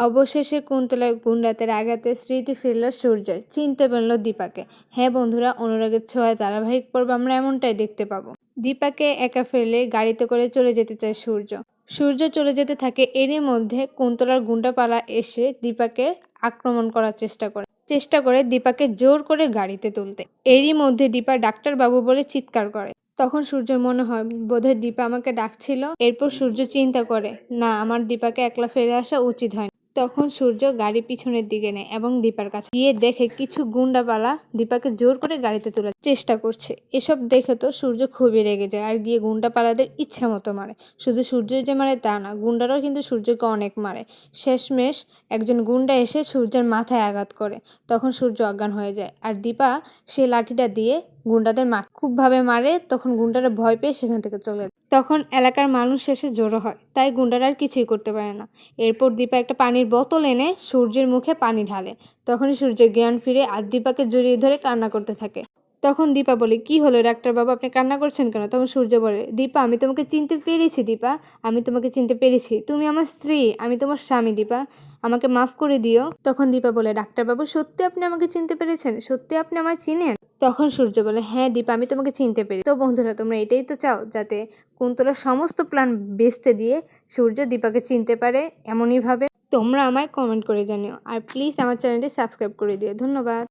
অবশেষে কুন্তলার গুন্ডাতের আঘাতে স্মৃতি ফিরল সূর্যের। চিনতে পারল দীপাকে। হ্যাঁ বন্ধুরা, অনুরাগের ছোঁয়া ধারাবাহিক পর্ব আমরা এমনটাই দেখতে পাবো। দীপাকে একা ফেলে গাড়িতে করে চলে যেতে চায় সূর্য। সূর্য চলে যেতে থাকে এরই মধ্যে কুন্তলার গুন্ডাপালা এসে দীপাকে আক্রমণ করার চেষ্টা করে। চেষ্টা করে দীপাকে জোর করে গাড়িতে তুলতে। এরই মধ্যে দীপা ডাক্তারবাবু বলে চিৎকার করে। তখন সূর্যের মনে হয়, বোধহয় দীপা আমাকে ডাকছিল। এরপর সূর্য চিন্তা করে, না, আমার দীপাকে একলা ফেলে আসা উচিত হয় তখন সূর্য গাড়ি পিছনের দিকে নেয় এবং দীপার কাছে গিয়ে দেখে কিছু গুন্ডাপালা দীপাকে জোর করে গাড়িতে তোলার চেষ্টা করছে। এসব দেখে তো সূর্য খুবই রেগে যায় আর গিয়ে গুন্ডাপালাদের ইচ্ছা মতো মারে। শুধু সূর্য যে মারে তা না, গুন্ডারাও কিন্তু সূর্যকে অনেক মারে। শেষমেশ একজন গুন্ডা এসে সূর্যের মাথায় আঘাত করে। তখন সূর্য অজ্ঞান হয়ে যায়। আর দীপা সেই লাঠিটা দিয়ে গুন্ডাদের মার, খুবভাবে মারে, তখন গুন্ডারা ভয় পেয়ে সেখান থেকে চলে যায়। তখন এলাকার মানুষ শেষে জড়ো হয়, তাই গুন্ডারা আর কিছুই করতে পারে না। এরপর দীপা একটা পানির বোতল এনে সূর্যের মুখে পানি ঢালে। তখনই সূর্যের জ্ঞান ফিরে আর দীপাকে জড়িয়ে ধরে কান্না করতে থাকে। তখন দীপা বলে, কি হলো ডাক্তার বাবু, আপনি কান্না করছেন কেন? তখন সূর্য বলে, দীপা, আমি তোমাকে চিনতে পেরেছি দীপা, আমি তোমাকে চিনতে পেরেছি। তুমি আমার স্ত্রী, আমি তোমার স্বামী দীপা, আমাকে মাফ করে দিও। তখন দীপা বলে ডাক্তারবাবু সত্যি আপনি আমাকে চিনতে পেরেছেন? সত্যি আপনি আমায় চিনেন? তখন সূর্য বলে হ্যাঁ দীপা, আমি তোমাকে চিনতে পেরেছি। তো বন্ধুরা, তোমরা এটাই তো চাও, যাতে কুন্তলার সমস্ত প্ল্যান বেচতে দিয়ে সূর্য দীপাকে চিনতে পারে এমনইভাবে তোমরা আমায় কমেন্ট করে জানিও। আর প্লিজ আমার চ্যানেলটি সাবস্ক্রাইব করে দিও। ধন্যবাদ।